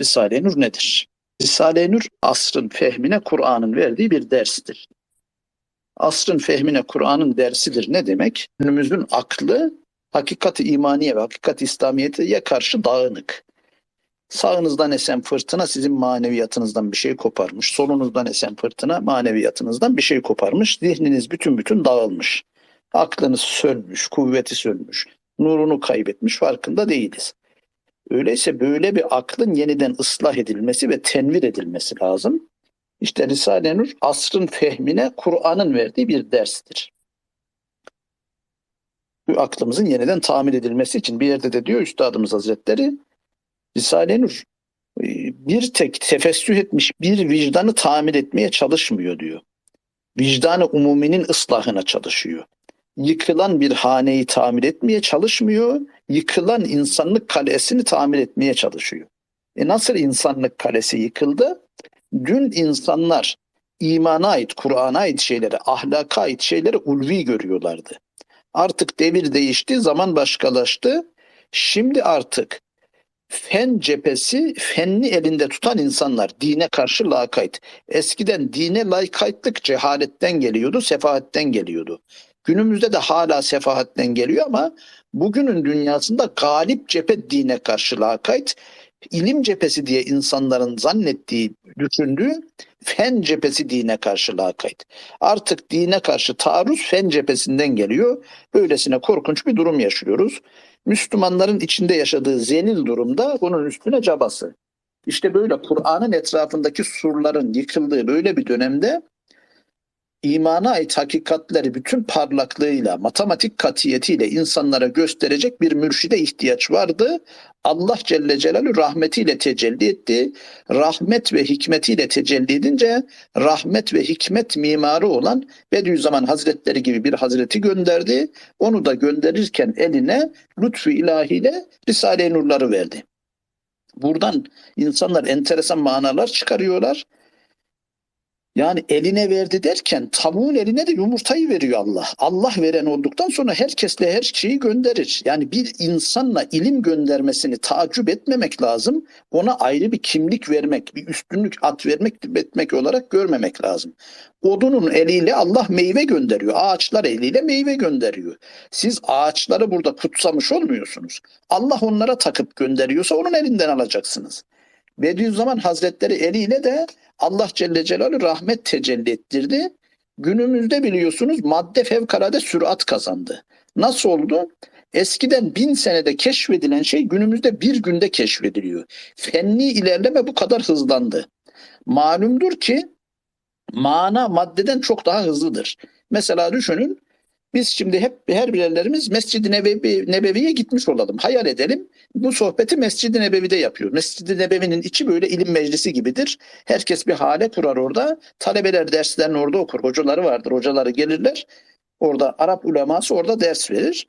Risale-i Nur nedir? Risale-i Nur asrın fehmine Kur'an'ın verdiği bir derstir. Asrın fehmine Kur'an'ın dersidir ne demek? Günümüzün aklı hakikat-i imaniye ve hakikat İslamiyet'e karşı dağınık. Sağınızdan esen fırtına sizin maneviyatınızdan bir şey koparmış. Solunuzdan esen fırtına maneviyatınızdan bir şey koparmış. Zihniniz bütün bütün dağılmış. Aklınız sönmüş, kuvveti sönmüş, nurunu kaybetmiş farkında değiliz. Öyleyse böyle bir aklın yeniden ıslah edilmesi ve tenvir edilmesi lazım. İşte Risale-i Nur asrın fehmine Kur'an'ın verdiği bir derstir. Bu aklımızın yeniden tamir edilmesi için bir yerde de diyor Üstadımız Hazretleri Risale-i Nur e, bir tek tefessüh etmiş bir vicdanı tamir etmeye çalışmıyor diyor. Vicdanı umuminin ıslahına çalışıyor. Yıkılan bir haneyi tamir etmeye çalışmıyor, yıkılan insanlık kalesini tamir etmeye çalışıyor. E nasıl insanlık kalesi yıkıldı? Dün insanlar imana ait, Kur'an'a ait şeyleri, ahlaka ait şeyleri ulvi görüyorlardı. Artık devir değişti, zaman başkalaştı. Şimdi artık fen cephesi fenni elinde tutan insanlar dine karşı lakayt. Eskiden dine lakaytlık cehaletten geliyordu, sefahatten geliyordu. Günümüzde de hala sefahatten geliyor ama bugünün dünyasında galip cephe dine karşı lakayt, ilim cephesi diye insanların zannettiği, düşündüğü fen cephesi dine karşı lakayt. Artık dine karşı taarruz fen cephesinden geliyor. Böylesine korkunç bir durum yaşıyoruz. Müslümanların içinde yaşadığı zelil durumda bunun üstüne cabası. İşte böyle Kur'an'ın etrafındaki surların yıkıldığı böyle bir dönemde imana ait hakikatleri bütün parlaklığıyla, matematik katiyetiyle insanlara gösterecek bir mürşide ihtiyaç vardı. Allah Celle Celaluhu rahmetiyle tecelli etti. Rahmet ve hikmetiyle tecelli edince rahmet ve hikmet mimarı olan Bediüzzaman Hazretleri gibi bir hazreti gönderdi. Onu da gönderirken eline lütfu ilahiyle Risale-i Nurları verdi. Buradan insanlar enteresan manalar çıkarıyorlar. Yani eline verdi derken tavuğun eline de yumurtayı veriyor Allah. Allah veren olduktan sonra herkesle her şeyi gönderir. Yani bir insanla ilim göndermesini tacip etmemek lazım. Ona ayrı bir kimlik vermek, bir üstünlük at vermek, etmek olarak görmemek lazım. Odunun eliyle Allah meyve gönderiyor. Ağaçlar eliyle meyve gönderiyor. Siz ağaçları burada kutsamış olmuyorsunuz. Allah onlara takıp gönderiyorsa onun elinden alacaksınız. Bediüzzaman Hazretleri eliyle de Allah Celle Celaluhu rahmet tecelli ettirdi. Günümüzde biliyorsunuz madde fevkalade sürat kazandı. Nasıl oldu? Eskiden bin senede keşfedilen şey günümüzde bir günde keşfediliyor. Fenni ilerleme bu kadar hızlandı. Malumdur ki mana maddeden çok daha hızlıdır. Mesela düşünün biz şimdi hep her birerlerimiz Mescid-i Nebevi, Nebevi'ye gitmiş olalım. Hayal edelim. Bu sohbeti Mescid-i Nebevi'de yapıyor. Mescid-i Nebevi'nin içi böyle ilim meclisi gibidir. Herkes bir hale kurar orada. Talebeler derslerini orada okur. Hocaları vardır. Hocaları gelirler. Orada Arap uleması orada ders verir.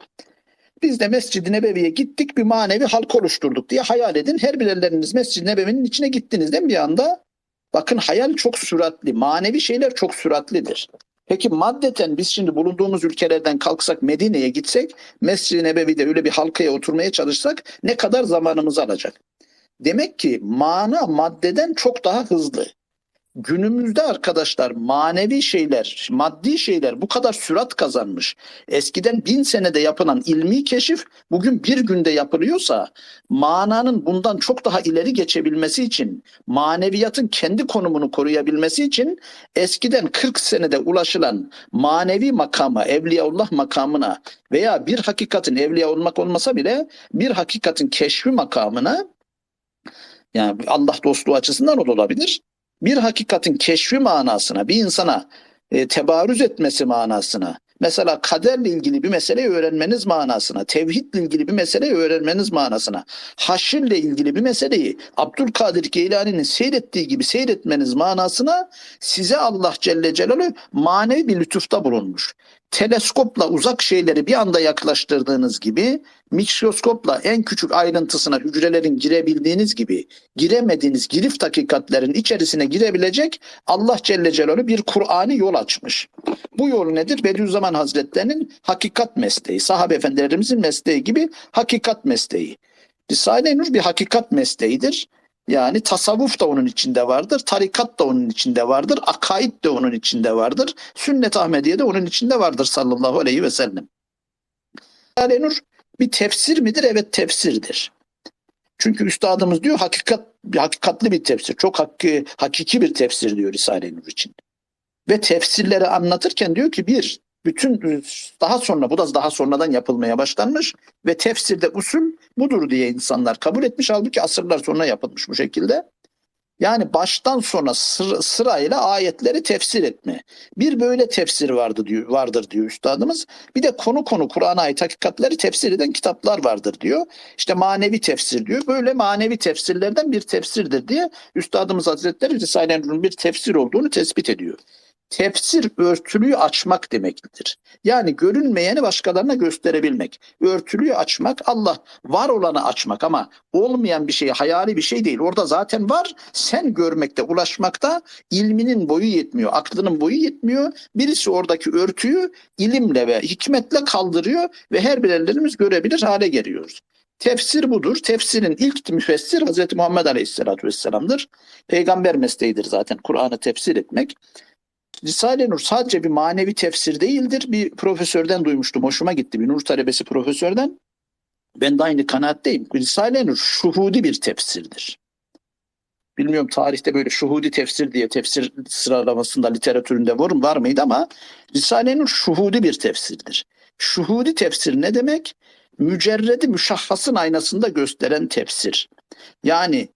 Biz de Mescid-i Nebevi'ye gittik bir manevi halk oluşturduk diye hayal edin. Her birerleriniz Mescid-i Nebevi'nin içine mi bir anda? Bakın hayal çok süratli. Manevi şeyler çok süratlidir. Peki maddeten biz şimdi bulunduğumuz ülkelerden kalksak Medine'ye gitsek Mescid-i Nebevi'de öyle bir halkaya oturmaya çalışsak ne kadar zamanımızı alacak? Demek ki mana maddeden çok daha hızlı. Günümüzde arkadaşlar manevi şeyler, maddi şeyler bu kadar sürat kazanmış. Eskiden bin senede yapılan ilmi keşif bugün bir günde yapılıyorsa mananın bundan çok daha ileri geçebilmesi için, maneviyatın kendi konumunu koruyabilmesi için eskiden 40 senede ulaşılan manevi makama, evliyaullah makamına veya bir hakikatin evliya olmak olmasa bile bir hakikatin keşfi makamına yani Allah dostluğu açısından o da olabilir bir hakikatin keşfi manasına, bir insana e, tebarüz etmesi manasına, mesela kaderle ilgili bir meseleyi öğrenmeniz manasına, tevhidle ilgili bir meseleyi öğrenmeniz manasına, haşirle ilgili bir meseleyi Abdülkadir Geylani'nin seyrettiği gibi seyretmeniz manasına size Allah Celle Celaluhu manevi bir lütufta bulunmuş teleskopla uzak şeyleri bir anda yaklaştırdığınız gibi mikroskopla en küçük ayrıntısına hücrelerin girebildiğiniz gibi giremediğiniz girift hakikatlerin içerisine girebilecek Allah Celle Celaluhu bir Kur'an'ı yol açmış. Bu yol nedir? Bediüzzaman Hazretlerinin hakikat mesleği, sahabe efendilerimizin mesleği gibi hakikat mesleği. Risale-i Nur bir hakikat mesleğidir. Yani tasavvuf da onun içinde vardır, tarikat da onun içinde vardır, akaid de onun içinde vardır, sünnet Ahmediye de onun içinde vardır sallallahu aleyhi ve sellem. Risale-i Nur bir tefsir midir? Evet tefsirdir. Çünkü üstadımız diyor hakikat hakikatli bir tefsir. Çok hakkı, hakiki bir tefsir diyor Risale-i Nur için. Ve tefsirleri anlatırken diyor ki bir bütün daha sonra bu da daha sonradan yapılmaya başlanmış ve tefsirde usul budur diye insanlar kabul etmiş. Halbuki asırlar sonra yapılmış bu şekilde. Yani baştan sona sıra, sırayla ayetleri tefsir etme. Bir böyle tefsir vardı diyor, vardır diyor üstadımız. Bir de konu konu Kur'an'a ait hakikatleri tefsir eden kitaplar vardır diyor. İşte manevi tefsir diyor. Böyle manevi tefsirlerden bir tefsirdir diye üstadımız Hazretleri Risale-i bir tefsir olduğunu tespit ediyor. Tefsir örtülüyü açmak demektir. Yani görünmeyeni başkalarına gösterebilmek. Örtülüyü açmak Allah var olanı açmak ama olmayan bir şey hayali bir şey değil. Orada zaten var. Sen görmekte, ulaşmakta ilminin boyu yetmiyor, aklının boyu yetmiyor. Birisi oradaki örtüyü ilimle ve hikmetle kaldırıyor ve her birerlerimiz görebilir hale geliyoruz. Tefsir budur. Tefsirin ilk müfessir Hz. Muhammed Aleyhisselatü Vesselam'dır. Peygamber mesleğidir zaten Kur'an'ı tefsir etmek. Risale-i Nur sadece bir manevi tefsir değildir. Bir profesörden duymuştum. Hoşuma gitti. Bir Nur talebesi profesörden. Ben de aynı kanaatteyim. Risale-i Nur şuhudi bir tefsirdir. Bilmiyorum tarihte böyle şuhudi tefsir diye tefsir sıralamasında literatüründe var, var mıydı ama Risale-i Nur şuhudi bir tefsirdir. Şuhudi tefsir ne demek? Mücerredi müşahhasın aynasında gösteren tefsir. Yani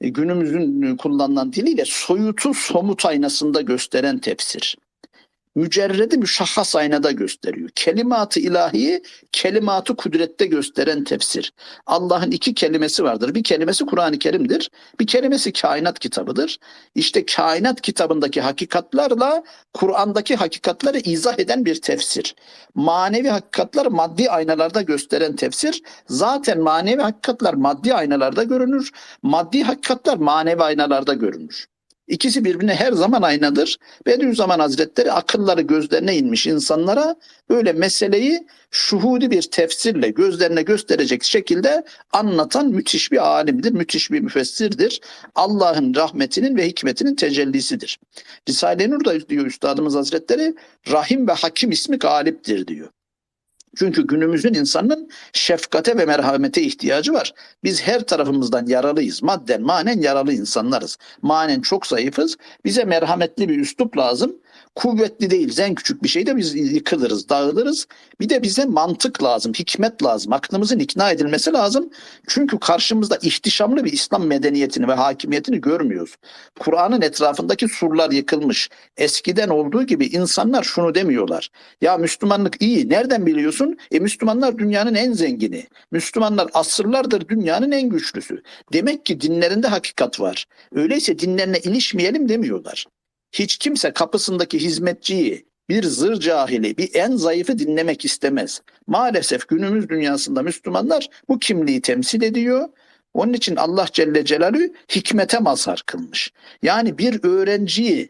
günümüzün kullanılan diliyle soyutu somut aynasında gösteren tefsir. Mücerredi müşahhas aynada gösteriyor. Kelimatı ilahiyi kelimatı kudrette gösteren tefsir. Allah'ın iki kelimesi vardır. Bir kelimesi Kur'an-ı Kerim'dir. Bir kelimesi kainat kitabıdır. İşte kainat kitabındaki hakikatlarla Kur'an'daki hakikatları izah eden bir tefsir. Manevi hakikatlar maddi aynalarda gösteren tefsir. Zaten manevi hakikatlar maddi aynalarda görünür. Maddi hakikatlar manevi aynalarda görünür. İkisi birbirine her zaman aynadır. Bediüzzaman Hazretleri akılları gözlerine inmiş insanlara böyle meseleyi şuhudi bir tefsirle gözlerine gösterecek şekilde anlatan müthiş bir alimdir, müthiş bir müfessirdir. Allah'ın rahmetinin ve hikmetinin tecellisidir. Risale-i Nur'da diyor Üstadımız Hazretleri Rahim ve Hakim ismi galiptir diyor. Çünkü günümüzün insanının şefkate ve merhamete ihtiyacı var. Biz her tarafımızdan yaralıyız. Madden, manen yaralı insanlarız. Manen çok zayıfız. Bize merhametli bir üslup lazım. Kuvvetli değiliz. En küçük bir şeyde biz yıkılırız, dağılırız. Bir de bize mantık lazım, hikmet lazım. Aklımızın ikna edilmesi lazım. Çünkü karşımızda ihtişamlı bir İslam medeniyetini ve hakimiyetini görmüyoruz. Kur'an'ın etrafındaki surlar yıkılmış. Eskiden olduğu gibi insanlar şunu demiyorlar. Ya Müslümanlık iyi. Nereden biliyorsun? E Müslümanlar dünyanın en zengini. Müslümanlar asırlardır dünyanın en güçlüsü. Demek ki dinlerinde hakikat var. Öyleyse dinlerine ilişmeyelim demiyorlar. Hiç kimse kapısındaki hizmetçiyi, bir zır cahili, bir en zayıfı dinlemek istemez. Maalesef günümüz dünyasında Müslümanlar bu kimliği temsil ediyor. Onun için Allah Celle Celaluhu hikmete mazhar kılmış. Yani bir öğrenciyi,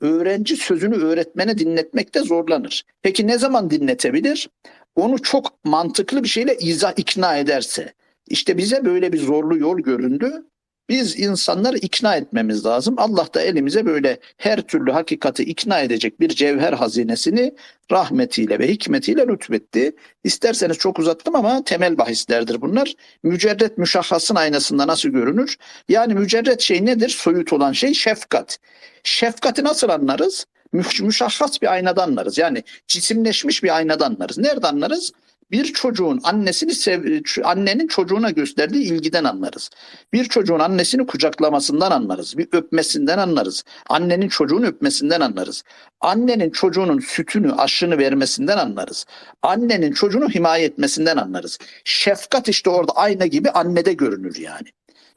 öğrenci sözünü öğretmene dinletmekte zorlanır. Peki ne zaman dinletebilir? Onu çok mantıklı bir şeyle izah ikna ederse. İşte bize böyle bir zorlu yol göründü. Biz insanları ikna etmemiz lazım. Allah da elimize böyle her türlü hakikati ikna edecek bir cevher hazinesini rahmetiyle ve hikmetiyle lütfetti. İsterseniz çok uzattım ama temel bahislerdir bunlar. Mücerret müşahhasın aynasında nasıl görünür? Yani mücerret şey nedir? Soyut olan şey şefkat. Şefkati nasıl anlarız? Müşahhas bir aynada anlarız. Yani cisimleşmiş bir aynada anlarız. Nerede anlarız? Bir çocuğun annesini sev, annenin çocuğuna gösterdiği ilgiden anlarız. Bir çocuğun annesini kucaklamasından anlarız. Bir öpmesinden anlarız. Annenin çocuğunu öpmesinden anlarız. Annenin çocuğunun sütünü, aşını vermesinden anlarız. Annenin çocuğunu himaye etmesinden anlarız. Şefkat işte orada ayna gibi annede görünür yani.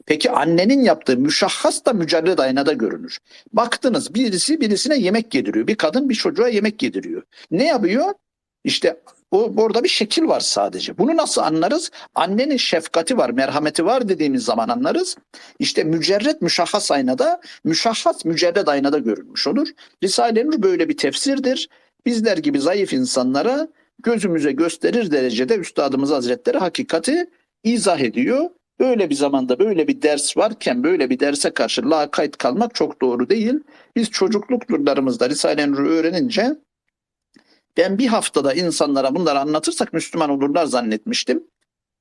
Peki annenin yaptığı müşahhas da mücerred aynada görünür. Baktınız birisi birisine yemek yediriyor. Bir kadın bir çocuğa yemek yediriyor. Ne yapıyor? İşte bu burada bir şekil var sadece. Bunu nasıl anlarız? Annenin şefkati var, merhameti var dediğimiz zaman anlarız. İşte mücerret müşahhas aynada, müşahhas mücerred aynada görülmüş olur. Risale-i Nur böyle bir tefsirdir. Bizler gibi zayıf insanlara gözümüze gösterir derecede Üstadımız Hazretleri hakikati izah ediyor. Böyle bir zamanda böyle bir ders varken böyle bir derse karşı lakayt kalmak çok doğru değil. Biz çocukluk yıllarımızda Risale-i Nur'u öğrenince ben bir haftada insanlara bunları anlatırsak Müslüman olurlar zannetmiştim.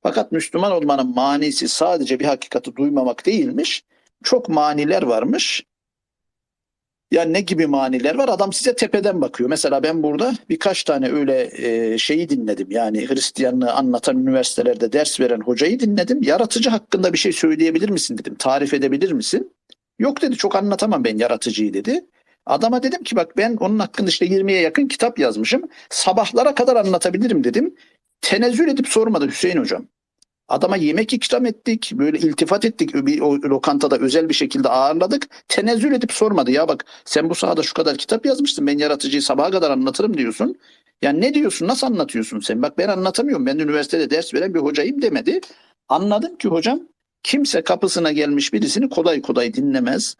Fakat Müslüman olmanın manisi sadece bir hakikati duymamak değilmiş. Çok maniler varmış. Ya ne gibi maniler var? Adam size tepeden bakıyor. Mesela ben burada birkaç tane öyle e, şeyi dinledim. Yani Hristiyanlığı anlatan üniversitelerde ders veren hocayı dinledim. Yaratıcı hakkında bir şey söyleyebilir misin dedim. Tarif edebilir misin? Yok dedi çok anlatamam ben yaratıcıyı dedi. Adama dedim ki bak ben onun hakkında işte 20'ye yakın kitap yazmışım. Sabahlara kadar anlatabilirim dedim. Tenezzül edip sormadı Hüseyin hocam. Adama yemek ikram ettik, böyle iltifat ettik. Bir o lokantada özel bir şekilde ağırladık. Tenezzül edip sormadı. Ya bak sen bu sahada şu kadar kitap yazmışsın. Ben yaratıcıyı sabaha kadar anlatırım diyorsun. Ya ne diyorsun? Nasıl anlatıyorsun sen? Bak ben anlatamıyorum. Ben üniversitede ders veren bir hocayım demedi. Anladım ki hocam kimse kapısına gelmiş birisini kolay kolay dinlemez.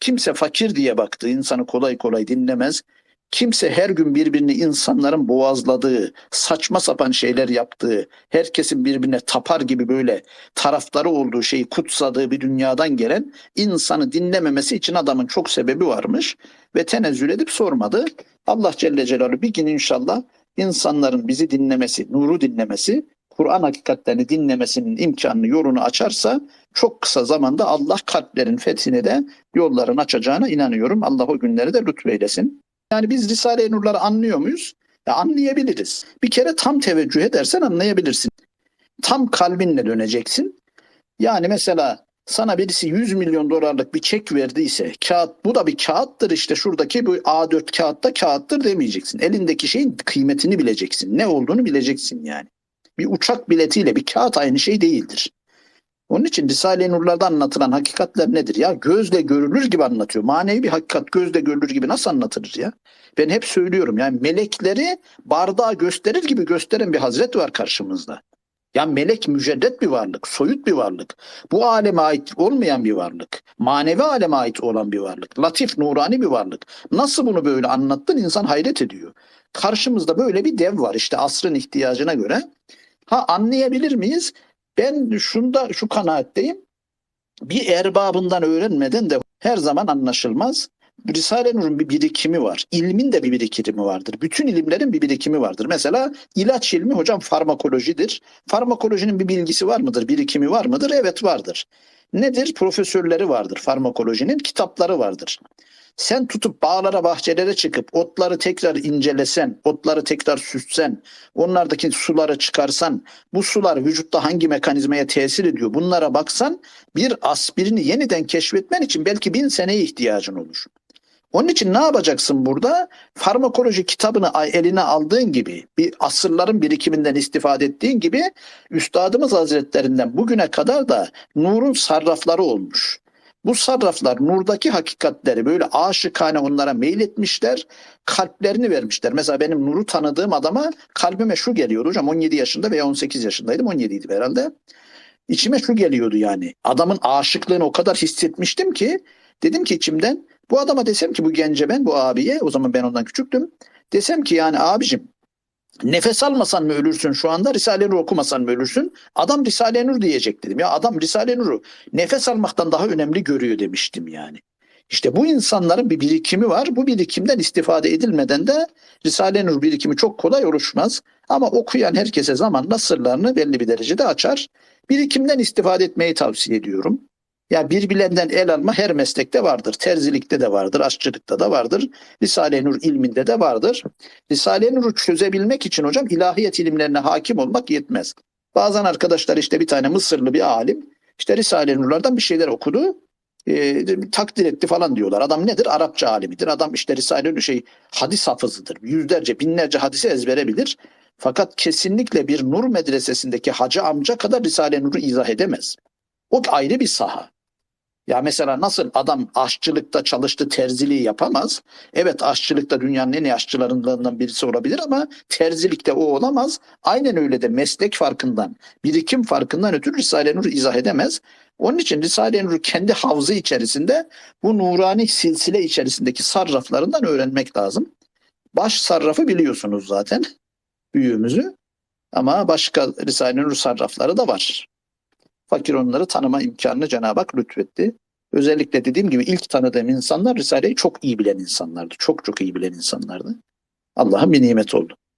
Kimse fakir diye baktığı insanı kolay kolay dinlemez. Kimse her gün birbirini insanların boğazladığı, saçma sapan şeyler yaptığı, herkesin birbirine tapar gibi böyle tarafları olduğu şeyi kutsadığı bir dünyadan gelen insanı dinlememesi için adamın çok sebebi varmış ve tenezzül edip sormadı. Allah Celle Celaluhu bir gün inşallah insanların bizi dinlemesi, nuru dinlemesi, Kur'an hakikatlerini dinlemesinin imkanını, yolunu açarsa çok kısa zamanda Allah kalplerin fethine de yolların açacağına inanıyorum. Allah o günleri de lütfeylesin. Yani biz Risale-i Nur'ları anlıyor muyuz? Ya anlayabiliriz. Bir kere tam teveccüh edersen anlayabilirsin. Tam kalbinle döneceksin. Yani mesela sana birisi 100 milyon dolarlık bir çek verdiyse kağıt bu da bir kağıttır işte şuradaki bu A4 kağıtta kağıttır demeyeceksin. Elindeki şeyin kıymetini bileceksin. Ne olduğunu bileceksin yani. Bir uçak biletiyle bir kağıt aynı şey değildir. Onun için Risale-i Nur'larda anlatılan hakikatler nedir ya? Gözle görülür gibi anlatıyor. Manevi bir hakikat gözle görülür gibi nasıl anlatılır ya? Ben hep söylüyorum yani melekleri bardağı gösterir gibi gösteren bir hazret var karşımızda. Ya melek mücerret bir varlık, soyut bir varlık. Bu aleme ait olmayan bir varlık. Manevi aleme ait olan bir varlık. Latif, nurani bir varlık. Nasıl bunu böyle anlattın insan hayret ediyor. Karşımızda böyle bir dev var işte asrın ihtiyacına göre. Ha anlayabilir miyiz? Ben şunda şu kanaatteyim. Bir erbabından öğrenmeden de her zaman anlaşılmaz. Risale-i Nur'un bir birikimi var. İlmin de bir birikimi vardır. Bütün ilimlerin bir birikimi vardır. Mesela ilaç ilmi hocam farmakolojidir. Farmakolojinin bir bilgisi var mıdır? Birikimi var mıdır? Evet vardır. Nedir? Profesörleri vardır farmakolojinin. Kitapları vardır. Sen tutup bağlara bahçelere çıkıp otları tekrar incelesen, otları tekrar süssen, onlardaki suları çıkarsan, bu sular vücutta hangi mekanizmaya tesir ediyor bunlara baksan bir aspirini yeniden keşfetmen için belki bin seneye ihtiyacın olur. Onun için ne yapacaksın burada? Farmakoloji kitabını eline aldığın gibi, bir asırların birikiminden istifade ettiğin gibi Üstadımız Hazretlerinden bugüne kadar da nurun sarrafları olmuş. Bu sarraflar nurdaki hakikatleri böyle aşıkane onlara meyletmişler, kalplerini vermişler. Mesela benim nuru tanıdığım adama kalbime şu geliyordu hocam 17 yaşında veya 18 yaşındaydım 17 idi herhalde. İçime şu geliyordu yani adamın aşıklığını o kadar hissetmiştim ki dedim ki içimden bu adama desem ki bu gence ben bu abiye o zaman ben ondan küçüktüm. Desem ki yani abicim Nefes almasan mı ölürsün şu anda Risale-i Nur okumasan mı ölürsün? Adam Risale-i Nur diyecek dedim. Ya adam Risale-i Nur'u nefes almaktan daha önemli görüyor demiştim yani. İşte bu insanların bir birikimi var. Bu birikimden istifade edilmeden de Risale-i Nur birikimi çok kolay oluşmaz. Ama okuyan herkese zamanla sırlarını belli bir derecede açar. Birikimden istifade etmeyi tavsiye ediyorum. Ya birbirlerinden el alma her meslekte vardır. Terzilikte de vardır, aşçılıkta da vardır. Risale-i Nur ilminde de vardır. Risale-i Nur'u çözebilmek için hocam ilahiyet ilimlerine hakim olmak yetmez. Bazen arkadaşlar işte bir tane Mısırlı bir alim işte Risale-i Nur'lardan bir şeyler okudu. E, takdir etti falan diyorlar. Adam nedir? Arapça alimidir. Adam işte Risale-i Nur şey hadis hafızıdır. Yüzlerce, binlerce hadisi ezbere bilir. Fakat kesinlikle bir nur medresesindeki hacı amca kadar Risale-i Nur'u izah edemez. O ayrı bir saha. Ya mesela nasıl adam aşçılıkta çalıştı terziliği yapamaz. Evet aşçılıkta dünyanın en iyi aşçılarından birisi olabilir ama terzilikte o olamaz. Aynen öyle de meslek farkından, birikim farkından ötürü Risale-i Nur izah edemez. Onun için Risale-i Nur kendi havzı içerisinde bu nurani silsile içerisindeki sarraflarından öğrenmek lazım. Baş sarrafı biliyorsunuz zaten büyüğümüzü ama başka Risale-i Nur sarrafları da var. Fakir onları tanıma imkanını Cenab-ı Hak lütfetti. Özellikle dediğim gibi ilk tanıdığım insanlar Risale'yi çok iyi bilen insanlardı. Çok çok iyi bilen insanlardı. Allah'ın bir nimet oldu.